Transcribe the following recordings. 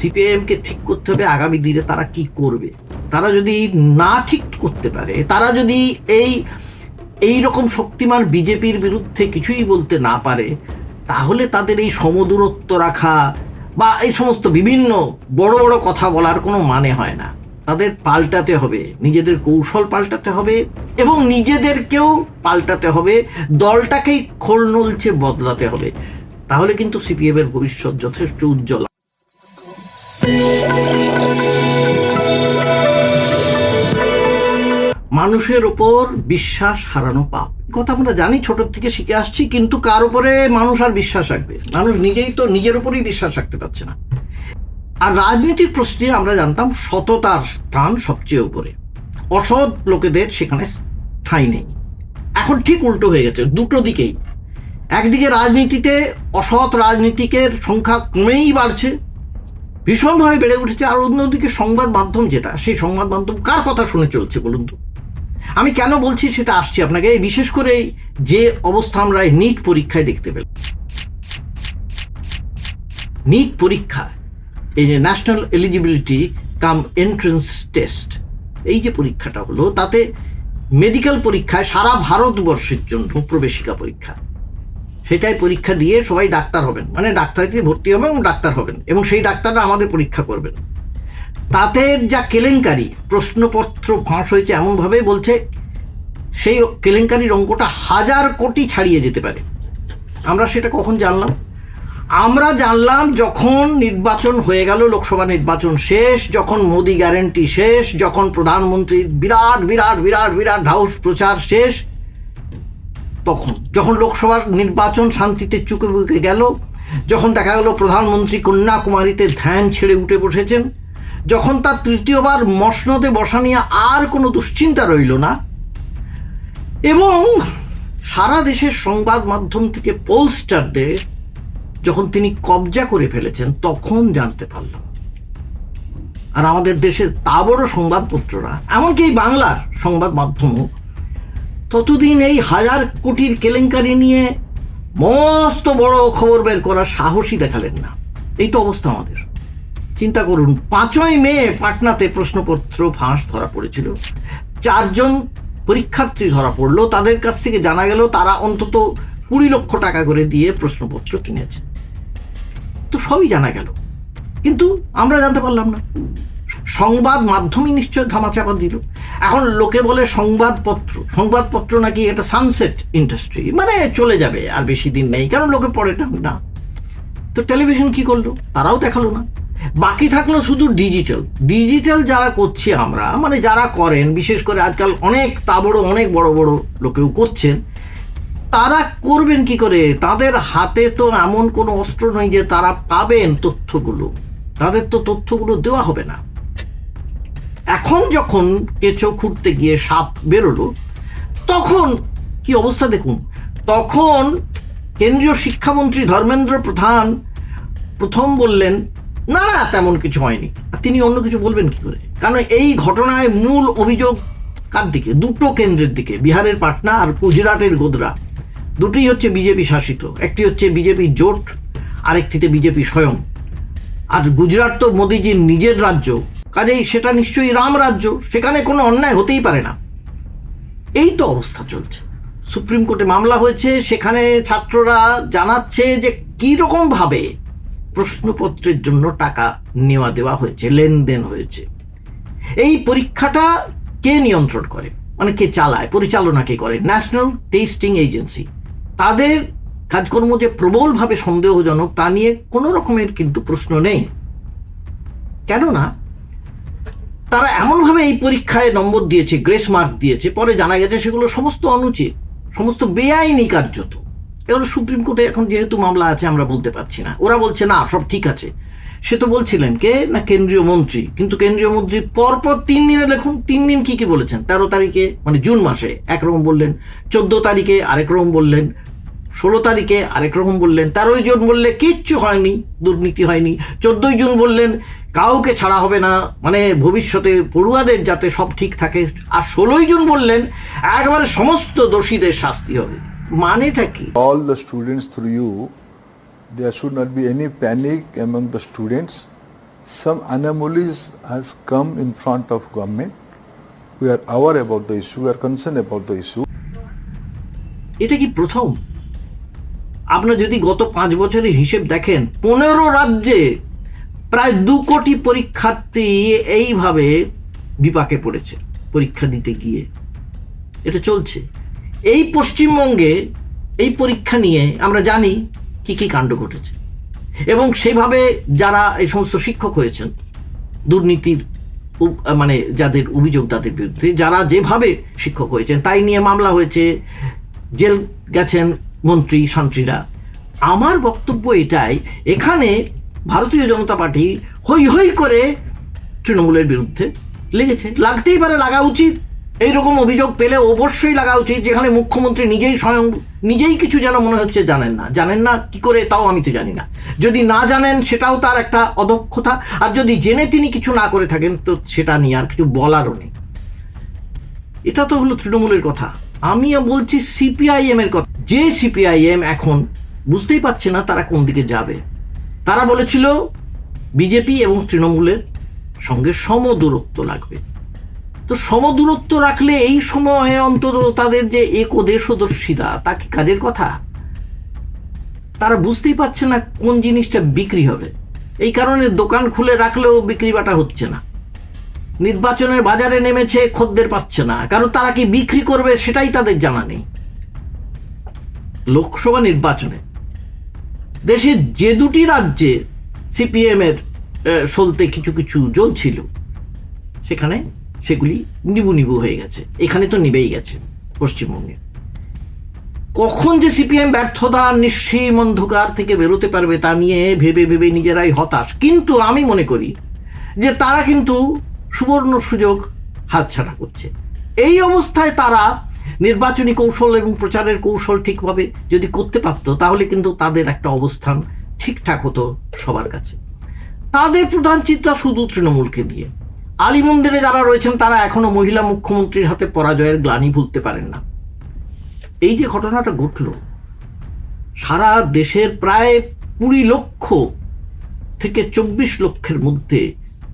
সিপিআইএমকে ঠিক করতে হবে আগামী দিনে তারা কি করবে? তারা যদি না ঠিক করতে পারে, তারা যদি এই এই রকম শক্তিমান বিজেপির বিরুদ্ধে কিছুই বলতে না পারে, তাহলে তাদের এই সমদূরত্ব রাখা বা এই সমস্ত বিভিন্ন বড় বড় কথা বলার কোনো মানে হয় না। তাদের পাল্টাতে হবে, নিজেদের কৌশল পাল্টাতে হবে এবং নিজেদেরকেও পাল্টাতে হবে, দলটাকেই খোল নলছে বদলাতে হবে। তাহলে কিন্তু সিপিএমের ভবিষ্যৎ যথেষ্ট উজ্জ্বল। মানুষের ওপর বিশ্বাস হারানো পাপ। কথা আমরা জানি, ছোট থেকে শিখে আসছি, কিন্তু কার উপরে মানুষ আর বিশ্বাস রাখবে? মানুষ নিজেই তো নিজের উপরেই বিশ্বাস রাখতে পারছে না। আর রাজনীতির প্রশ্নে আমরা জানতাম, সততার স্থান সবচেয়ে উপরে। অসৎ লোকেদের সেখানে ঠাঁই নেই। এখন ঠিক উল্টো হয়ে গেছে, দুটো দিকেই। একদিকে রাজনীতিতে অসৎ রাজনীতিকের সংখ্যা কমেই বাড়ছে ভীষণভাবে বেড়ে উঠেছে আর অন্যদিকে সংবাদ মাধ্যম যেটা, সেই সংবাদ মাধ্যম কার কথা শুনে চলছে বলুন তো? আমি কেন বলছি সেটা আসছি আপনাকে বিশেষ করে যে অবস্থা আমরা নিট পরীক্ষায় দেখতে পেলাম। নিট পরীক্ষা, এই যে National Eligibility cum Entrance Test এই যে পরীক্ষাটা হলো, তাতে মেডিকেল পরীক্ষায় সারা ভারতবর্ষের জন্য প্রবেশিকা পরীক্ষা। সেটাই পরীক্ষা দিয়ে সবাই ডাক্তার হবেন। মানে ডাক্তারিতে ভর্তি হবেন এবং ডাক্তার হবেন। এবং সেই ডাক্তাররা আমাদের পরীক্ষা করবেন। তাতে যা কেলেঙ্কারি, প্রশ্নপত্র ফাঁস হয়েছে এমনভাবে বলছে, সেই কেলেঙ্কারির অঙ্কটা হাজার কোটি ছাড়িয়ে যেতে পারে। আমরা সেটা কখন জানলাম? আমরা জানলাম যখন নির্বাচন হয়ে গেল, লোকসভা নির্বাচন শেষ, যখন মোদি গ্যারেন্টি শেষ, যখন প্রধানমন্ত্রীর বিরাট বিরাট বিরাট বিরাট ঢাউস প্রচার শেষ তখন, যখন লোকসভার নির্বাচন শান্তিতে চুকে বুকে গেল, যখন দেখা গেল প্রধানমন্ত্রী কন্যাকুমারীতে ধ্যান ছেড়ে উঠে বসেছেন, যখন তার তৃতীয়বার মসনদে বসা নিয়ে আর কোনো দুশ্চিন্তা রইল না, এবং সারা দেশের সংবাদ মাধ্যম থেকে পোলস্টারদের যখন তিনি কবজা করে ফেলেছেন, তখন জানতে পারলাম। আর আমাদের দেশের তা বড় সংবাদপত্ররা, এমনকি বাংলার সংবাদ মাধ্যমও ততদিন এই হাজার কোটির কেলেঙ্কারি নিয়ে মস্ত বড় খবর বের করার সাহসই দেখালেন না। এই তো অবস্থা আমাদের। চিন্তা করুন, পাঁচই মে পাটনাতে প্রশ্নপত্র ফাঁস ধরা পড়েছিল। চারজন পরীক্ষার্থী ধরা পড়ল। তাদের কাছ থেকে জানা গেল, তারা অন্তত কুড়ি লক্ষ টাকা করে দিয়ে প্রশ্নপত্র কিনেছে। তো সবই জানা গেল। কিন্তু আমরা জানতে পারলাম না। সংবাদ মাধ্যমই নিশ্চয় ধামাচাপা দিল। এখন লোকে বলে সংবাদপত্র। সংবাদপত্র নাকি এটা সানসেট ইন্ডাস্ট্রি মানে চলে যাবে, আর বেশি দিন নেই, কারণ লোকে পড়ে না তো টেলিভিশন কি করল? তারাও দেখাল না। বাকি থাকল শুধু ডিজিটাল ডিজিটাল যারা করছি আমরা মানে যারা করেন, বিশেষ করে আজকাল অনেক তা বড় অনেক বড় বড় লোকেও করছেন, তারা করবেন কি করে? তাদের হাতে তো এমন কোনো অস্ত্র নেই যে তারা পাবেন তথ্যগুলো। তাদের তো তথ্যগুলো দেওয়া হবে না। এখন যখন কেঁচো খুঁড়তে গিয়ে সাপ বেরোলো, তখন কি অবস্থা দেখুন? তখন কেন্দ্রীয় শিক্ষামন্ত্রী ধর্মেন্দ্র প্রধান প্রথম বললেন, না না, তেমন কিছু হয়নি। আর তিনি অন্য কিছু বলবেন কি করে? কারণ এই ঘটনায় মূল অভিযোগ কার দিকে? দুটো কেন্দ্রের দিকে, বিহারের পাটনা আর গুজরাটের গোদরা। দুটি হচ্ছে বিজেপি শাসিত, একটি হচ্ছে বিজেপি জোট, আরেকটিতে বিজেপি স্বয়ং। আর গুজরাট তো মোদিজির নিজের রাজ্য কাজেই সেটা নিশ্চয়ই রাম রাজ্য সেখানে কোনো অন্যায় হতেই পারে না। এই তো অবস্থা চলছে। সুপ্রিম কোর্টে মামলা হয়েছে, সেখানে ছাত্ররা জানাচ্ছে যে কী রকমভাবে প্রশ্নপত্রের জন্য টাকা নেওয়া দেওয়া হয়েছে, লেনদেন হয়েছে। এই পরীক্ষাটা কে নিয়ন্ত্রণ করে? মানে কে চালায়? পরিচালনা কে করে? National Testing Agency. তাদের কাজকর্ম যে প্রবলভাবে সন্দেহজনক, তা নিয়ে কোনো রকমের কিন্তু প্রশ্ন নেই। কেননা তারা এমনভাবে এই পরীক্ষায় নম্বর দিয়েছে, গ্রেস মার্ক দিয়েছে, পরে জানা গেছে সেগুলো সমস্ত অনুচিত, সমস্ত বেআইনি কার্যত। এগুলো সুপ্রিম কোর্টে এখন যেহেতু মামলা আছে, আমরা বলতে পারছি না। ওরা বলছে, না, সব ঠিক আছে। সে তো বলছিলেন, কে? না, কেন্দ্রীয় মন্ত্রী। কিন্তু কেন্দ্রীয় মন্ত্রী পরপর তিন দিনে দেখুন তিন দিন কি কি বলেছেন? তেরো তারিখে মানে জুন মাসে, একরকম বললেন, চোদ্দ তারিখে আরেক রকম বললেন ষোলো তারিখে আরেক রকম বললেন তেরোই জুন বললে কিচ্ছু হয়নি দুর্নীতি হয়নি। চোদ্দোই জুন বললেন কাউকে ছাড়া হবে না মানে ভবিষ্যতে পড়ুয়াদের যাতে সব ঠিক থাকে। আর ষোলোই জুন বললেন একবারে সমস্ত দোষীদের শাস্তি হবে। মানেটা কি? All the students through you there should not be any panic among the students some anomalies has come in front of government we are aware about the issue we are concern about the issue এটা কি প্রথম? আপনারা যদি গত পাঁচ বছরের হিসেব দেখেন, পনেরো রাজ্যে প্রায় দু কোটি পরীক্ষার্থী এইভাবে বিপাকে পড়েছে, পরীক্ষা দিতে গিয়ে। এটা চলছে। এই পশ্চিমবঙ্গে এই পরীক্ষা নিয়ে আমরা জানি কি কি কাণ্ড ঘটেছে। এবং সেভাবে যারা এই সমস্ত শিক্ষক হয়েছেন, দুর্নীতির মানে যাদের অভিযোগ তাদের বিরুদ্ধে, যারা যেভাবে শিক্ষক হয়েছেন, তাই নিয়ে মামলা হয়েছে, জেল গেছেন মন্ত্রী শান্ত্রীরা আমার বক্তব্য এটাই, এখানে ভারতীয় জনতা পার্টি হই হই করে তৃণমূলের বিরুদ্ধে লেগেছে। লাগতেই পারে লাগা উচিত। এইরকম অভিযোগ পেলে অবশ্যই লাগা উচিত, যেখানে মুখ্যমন্ত্রী নিজেই স্বয়ং, নিজেই কিছু যেন মনে হচ্ছে জানেন না। জানেন না কি করে, তাও আমি তো জানি না। যদি না জানেন, সেটাও তার একটা অদক্ষতা। আর যদি জেনে তিনি কিছু না করে থাকেন, তো সেটা নিয়ে আর কিছু বলারও নেই। এটা তো হলো তৃণমূলের কথা। আমিও বলছি সিপিআইএম এর কথা। যে সিপিআইএম এখন বুঝতেই পারছে না তারা কোন দিকে যাবে। তারা বলেছিল বিজেপি এবং তৃণমূলের সঙ্গে সমদূরত্ব লাগবে তো সমদূরত্ব রাখলে এই সময়ে অন্তত তাদের যে একদেশদর্শিতা তা কি কাজের কথা? তারা বুঝতেই পারছে না কোন জিনিসটা বিক্রি হবে। এই কারণে দোকান খুলে রাখলেও বিক্রি বাটা হচ্ছে না। নির্বাচনের বাজারে নেমেছে খদ্দের পাচ্ছে না। কারণ তারা কি বিক্রি করবে সেটাই তাদের জানা নেই। লোকসভা নির্বাচনে দেশের যে দুটি রাজ্যে সিপিএম এর আহ, সলতে কিছু কিছু জ্বলছিল সেখানে সেগুলি নিবু নিবু হয়ে গেছে। এখানে তো নিবেই গেছে পশ্চিমবঙ্গে। কখন যে সিপিএম ব্যর্থতা নিশ্চয়ই অন্ধকার থেকে বেরোতে পারবে তা নিয়ে ভেবে ভেবে নিজেরাই হতাশ। কিন্তু আমি মনে করি যে তারা কিন্তু সুবর্ণ সুযোগ হাতছাড়া করছে। এই অবস্থায় তারা নির্বাচনী কৌশল এবং প্রচারের কৌশল ঠিকভাবে যদি করতে পারতো, তাহলে কিন্তু তাদের একটা অবস্থান ঠিকঠাক হতো সবার কাছে। তাদের প্রধান চিন্তা শুধু তৃণমূলকে দিয়ে আলী মন্দিরে যারা রয়েছেন, তারা এখনও মহিলা মুখ্যমন্ত্রীর হাতে পরাজয়ের গ্লানি ভুলতে পারেন না। এই যে ঘটনাটা ঘটল, সারা দেশের প্রায় কুড়ি লক্ষ থেকে চব্বিশ লক্ষের মধ্যে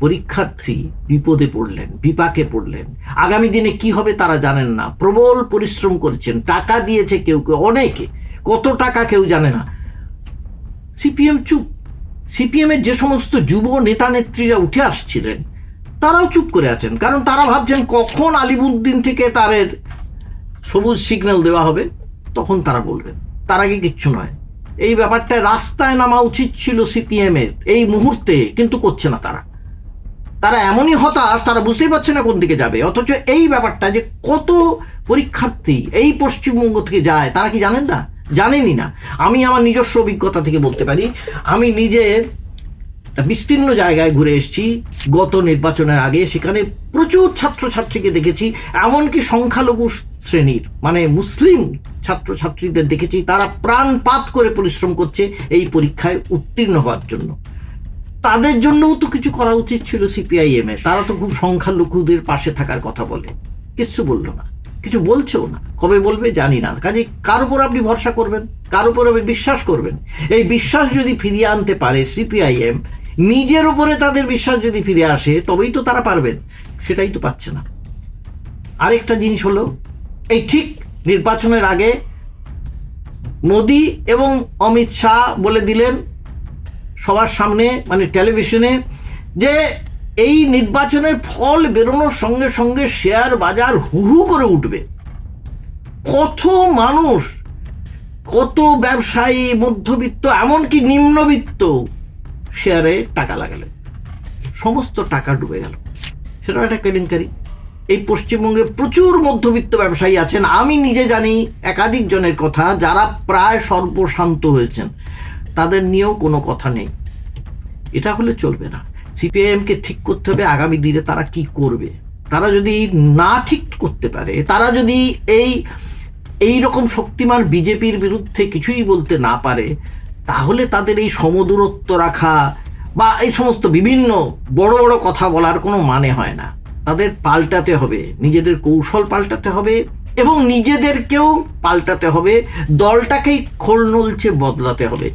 পরীক্ষার্থী বিপদে পড়লেন, বিপাকে পড়লেন। আগামী দিনে কি হবে তারা জানেন না। প্রবল পরিশ্রম করেছেন। টাকা দিয়েছে কেউ কেউ, অনেকে। কত টাকা কেউ জানে না। সিপিএম চুপ। সিপিএমের যে সমস্ত যুব নেতা নেত্রীরা উঠে আসছিলেন, তারাও চুপ করে আছেন। কারণ তারা ভাবছেন, কখন আলিমুদ্দিন থেকে তাদের সবুজ সিগন্যাল দেওয়া হবে, তখন তারা বলবেন। তার আগে কিচ্ছু নয়। এই ব্যাপারটা রাস্তায় নামা উচিত ছিল সিপিএম এর এই মুহূর্তে কিন্তু করছে না তারা। তারা এমনই হতাশ, তারা বুঝতেই পারছে না কোন দিকে যাবে। অথচ এই ব্যাপারটা যে কত পরীক্ষার্থী এই পশ্চিমবঙ্গ থেকে যায়, তারা কি জানেন না? জানেনই না। আমি আমার নিজস্ব অভিজ্ঞতা থেকে বলতে পারি, আমি নিজে বিস্তীর্ণ জায়গায় ঘুরে এসেছি। গত নির্বাচনের আগে সেখানে প্রচুর ছাত্রছাত্রীকে দেখেছি, এমনকি সংখ্যালঘু শ্রেণির মানে মুসলিম ছাত্রছাত্রীদের দেখেছি, তারা প্রাণপাত করে পরিশ্রম করছে এই পরীক্ষায় উত্তীর্ণ হওয়ার জন্য। তাদের জন্যও তো কিছু করা উচিত ছিল সিপিআইএম তারা তো খুব সংখ্যালঘুদের পাশে থাকার কথা বলে। কিচ্ছু বলল না। কিছু বলছেও না। কবে বলবে জানি না। কাজে কার উপর আপনি ভরসা করবেন? কার উপর আপনি বিশ্বাস করবেন? এই বিশ্বাস যদি ফিরিয়ে আনতে পারে সিপিআইএম নিজের উপরে তাদের বিশ্বাস যদি ফিরে আসে, তবেই তো তারা পারবেন। সেটাই তো পাচ্ছে না। আরেকটা জিনিস হলো, এই ঠিক নির্বাচনের আগে মোদি এবং অমিত শাহ বলে দিলেন সবার সামনে মানে টেলিভিশনে যে এই নির্বাচনের ফল বেরোনোর সঙ্গে সঙ্গে শেয়ার বাজার হু হু করে উঠবে। কত মানুষ, কত ব্যবসায়ী, মধ্যবিত্ত, এমনকি নিম্নবিত্ত শেয়ারে টাকা লাগালেন। সমস্ত টাকা ডুবে গেল। সেটাও একটা কেলেঙ্কারি। এই পশ্চিমবঙ্গে প্রচুর মধ্যবিত্ত ব্যবসায়ী আছেন। আমি নিজে জানি, একাধিক জনের কথা, যারা প্রায় সর্বশান্ত হয়েছেন। তাদের নিয়েও কোনো কথা নেই। এটা হলে চলবে না। সিপিআইএমকে ঠিক করতে হবে, আগামী দিনে তারা কি করবে। তারা যদি না ঠিক করতে পারে, তারা যদি এই এই রকম শক্তিমান বিজেপির বিরুদ্ধে কিছুই বলতে না পারে, তাহলে তাদের এই সমদূরত্ব রাখা বা এই সমস্ত বিভিন্ন বড় বড় কথা বলার কোনো মানে হয় না। তাদের পাল্টাতে হবে, নিজেদের কৌশল পাল্টাতে হবে এবং নিজেদেরকেও পাল্টাতে হবে। দলটাকেই খোল নলছে বদলাতে হবে।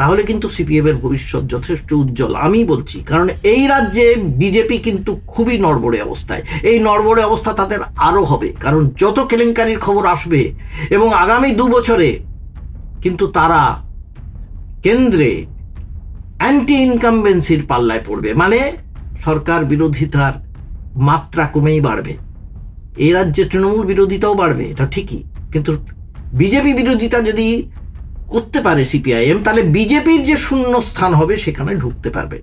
তাহলে কিন্তু সিপিএম এর ভবিষ্যৎ যথেষ্ট উজ্জ্বল আমি বলছি। কারণ এই রাজ্যে বিজেপি কিন্তু খুবই নড়বড়ে অবস্থায়। এই নড়বড়ে অবস্থা তাদের আরও হবে, কারণ যত কেলেঙ্কারির খবর আসবে এবং আগামী দু বছরে কিন্তু তারা কেন্দ্রে অ্যান্টি ইনকামবেন্সির পাল্লায় পড়বে। মানে সরকার বিরোধিতার মাত্রা কমেই বাড়বে। এই রাজ্যে তৃণমূল বিরোধিতাও বাড়বে, এটা ঠিকই। কিন্তু বিজেপি বিরোধিতা যদি করতে পারে সিপিআইএম তাহলে বিজেপির যে শূন্য স্থান হবে সেখানে ঢুকতে পারবে।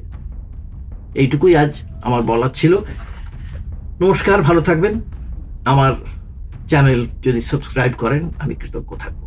এইটুকুই আজ আমার বলার ছিল। নমস্কার, ভালো থাকবেন। আমার চ্যানেল যদি সাবস্ক্রাইব করেন, আমি কৃতজ্ঞ থাকব।